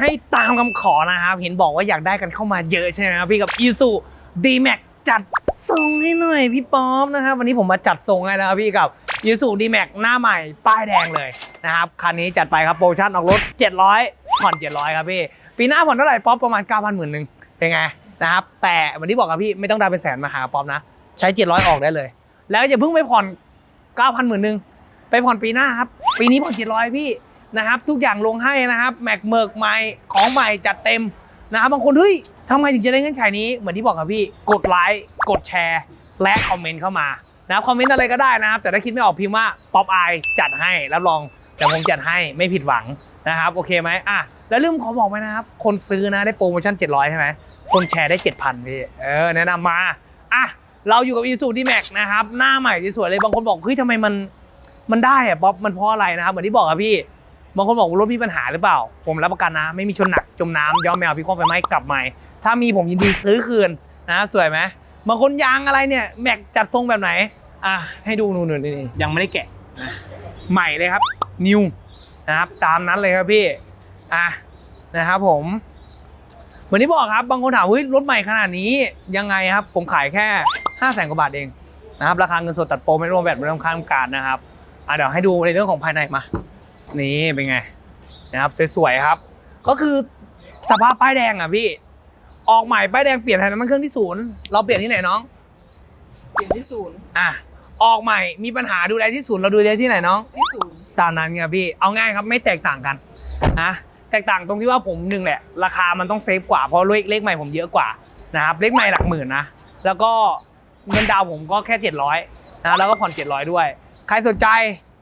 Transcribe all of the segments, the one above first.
ให้ตามคำขอนะครับ เห็นบอกว่าอยากได้กันเข้ามาเยอะใช่ไหมครับพี่กับอีซูดีแม็กจัดทรงให้หน่อยพี่ป๊อปนะครับ วันนี้ผมมาจัดทรงให้นะครับพี่กับอีซูดีแม็กหน้าใหม่ป้ายแดงเลยนะครับคันนี้จัดไปครับโปรโมชั่นออกรถ 700 ผ่อน 700 ครับพี่ ปีหน้าผ่อนเท่าไหร่ป๊อปประมาณ 9,000หมื่นหนึ่งเป็นไงนะครับ แต่วันนี้บอกกับพี่ไม่ต้องได้เป็นแสนมาหาป๊อปนะ ใช้ 700 ออกได้เลย แล้วอย่าเพิ่งไปผ่อน 9,000หมื่นหนึ่งไปผ่อนปีหน้าครับ ปีนี้ผ่อน 700 พี่ นะครับทุกอย่างลงให้นะครับแม็กเมิกใหม่ของใหม่จัดเต็มนะครับบางคนเฮ้ยทำไมถึงจะได้เงื่อนไขนี้เหมือนที่บอกกับพี่กดไลค์กดแชร์ และคอมเมนต์เข้ามานะครับคอมเมนต์อะไรก็ได้นะครับ แต่ถ้าคิดไม่ออกพิมพ์ว่าป๊อปไอจัดให้รับรองแต่ผมจัดให้ไม่ผิดหวังนะครับโอเคไหมอะแล้วลืมขอบอกไว้นะครับ คนซื้อนะได้โปรโมชั่น 700 ใช่ไหมคนแชร์ได้ 7,000พี่เออแนะนำมาอะเราอยู่กับอีซูดีแม็กนะครับหน้าใหม่สวยเลยบางคนบอกเฮ้ยทำไมมันมันได้อะป๊อปมันเพราะอะไรนะครับเหมือนที่บอกครับพี่ บางคนบอกว่ารถมีปัญหาหรือเปล่า ผมรับประกันนะ ไม่มีชนหนักจมน้ำย้อมแมวพี่ข้อไฟไหม้กลับใหม่ ถ้ามีผมยินดีซื้อคืนนะสวยไหมบางคนยางอะไรเนี่ยแม็กจัดทรงแบบไหนอะให้ดูนู่นๆนี่ยังไม่ได้แกะนะใหม่เลยครับนิวนะครับตามนั้นเลยครับพี่อะนะครับผมเหมือนที่บอกครับบางคนถามเฮ้ยรถใหม่ขนาดนี้ยังไงครับ ผมขายแค่ห้าแสนกว่าบาทเองนะครับราคาเงินสดตัดโปรไม่รวมแบตไม่รวมค่าทำการนะครับอะเดี๋ยวให้ดูในเรื่องของภายในมา นี่เป็นไงนะครับสวยๆครับ ก็คือสภาพป้ายแดงอะพี่ ออกใหม่ป้ายแดงเปลี่ยนถ่ายน้ำมันเครื่องที่ศูนย์เราเปลี่ยนที่ไหนน้อง เปลี่ยนที่ศูนย์อะออกใหม่มีปัญหาดูแลที่ศูนย์เราดูแลที่ไหนน้อง ที่ศูนย์ตามนั้นไงพี่เอาง่ายครับไม่แตกต่างกันนะแตกต่างตรงที่ว่าผมหนึ่งแหละ ราคามันต้องเซฟกว่าเพราะเลขเลขใหม่ผมเยอะกว่านะครับเลขใหม่หลักหมื่นนะแล้วก็เงินดาวน์ผมก็แค่ 700นะแล้วก็ผ่อน700 ด้วย ใครสนใจ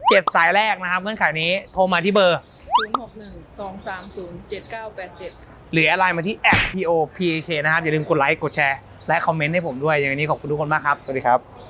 เจ็ดสายแรกนะครับเงื่อนไขนี้โทรมาที่เบอร์ศูนย์หกหนึ่งสองสามศูนย์เจ็ดเก้าแปดเจ็ดหรืออะไรมาที่แอ p POPK นะครับ อย่าลืมกดไลค์กดแชร์ และคอมเมนต์ให้ผมด้วยอย่างนี้ขอบคุณทุกคนมากครับ สวัสดีครับ